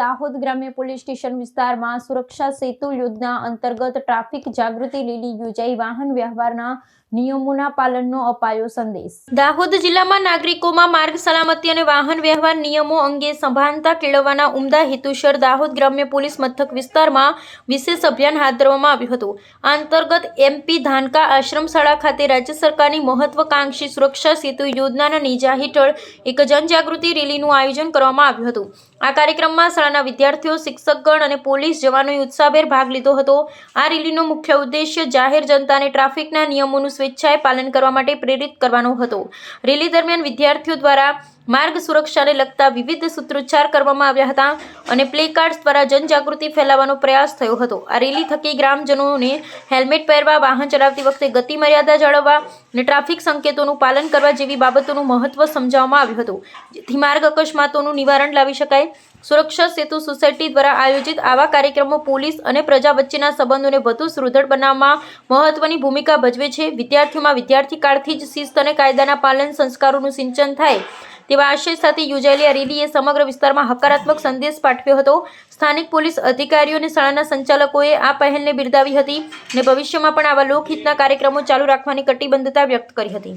દાહોદ ગ્રામ્ય police station વિસ્તારમાં સુરક્ષા સેતુ યોજના અંતર્ગત ટ્રાફિક જાગૃતિ રેલી યોજાઈ. વાહન વ્યવહારના નિયમોના પાલનનો અપાયો સંદેશ. દાહોદ જિલ્લામાં નાગરિકોમાં માર્ગ સલામતી અને વાહન વ્યવહાર નિયમો અંગે સભાનતા કેળવવાના ઉમદા હેતુસર દાહોદ ગ્રામ્ય પોલીસ મથક વિસ્તારમાં વિશેષ અભિયાન હાથ ધરવામાં આવ્યું હતું. આ અંતર્ગત એમપી ધાનકા આશ્રમ શાળા ખાતે રાજ્ય સરકારની મહત્વકાંક્ષી સુરક્ષા સેતુ યોજનાના નેજા હેઠળ એક જનજાગૃતિ રેલીનું આયોજન કરવામાં આવ્યું હતું. આ કાર્યક્રમમાં શાળાના વિદ્યાર્થીઓ, શિક્ષકગણ અને પોલીસ જવાનોએ ઉત્સાહભેર ભાગ લીધો હતો. આ રેલીનો મુખ્ય ઉદ્દેશ્ય જાહેર જનતાને ટ્રાફિકના નિયમોનું સ્વેચ્છાએ પાલન કરવા માટે પ્રેરિત કરવાનો હતો. રેલી દરમિયાન વિદ્યાર્થીઓ દ્વારા માર્ગ સુરક્ષાને લગતા વિવિધ સૂત્રોચ્ચાર કરવામાં આવ્યા હતા અને પ્લે કાર્ડ્સ દ્વારા જનજાગૃતિ ફેલાવવાનો પ્રયાસ થયો હતો. આ રેલી થકી ગ્રામજનોને હેલ્મેટ પહેરવા, વાહન ચલાવતી વખતે ગતિ મર્યાદા જાળવવા અને ટ્રાફિક સંકેતોનું પાલન કરવા જેવી બાબતોનું મહત્વ સમજાવવામાં આવ્યું હતું. જેથી માર્ગ અકસ્માતોનું નિવારણ લાવી શકાય. સુરક્ષા સેતુ સોસાયટી દ્વારા આયોજિત આવા કાર્યક્રમો પોલીસ અને પ્રજા વચ્ચેના સંબંધોને વધુ સુદૃઢ બનાવવામાં મહત્વની ભૂમિકા ભજવે છે. વિદ્યાર્થીઓમાં વિદ્યાર્થી કાળથી જ શિસ્ત અને કાયદાના પાલન સંસ્કારોનું સિંચન થાય. તેવા આશય સાથે યોજાયેલી આ રેલીએ સમગ્ર વિસ્તારમાં હકારાત્મક સંદેશ પાઠવ્યો હતો. સ્થાનિક પોલીસ અધિકારીઓ અને શાળાના સંચાલકોએ આ પહેલને બિરદાવી હતી અને ભવિષ્યમાં પણ આવા લોકહિતના કાર્યક્રમો ચાલુ રાખવાની કટિબદ્ધતા વ્યક્ત કરી હતી.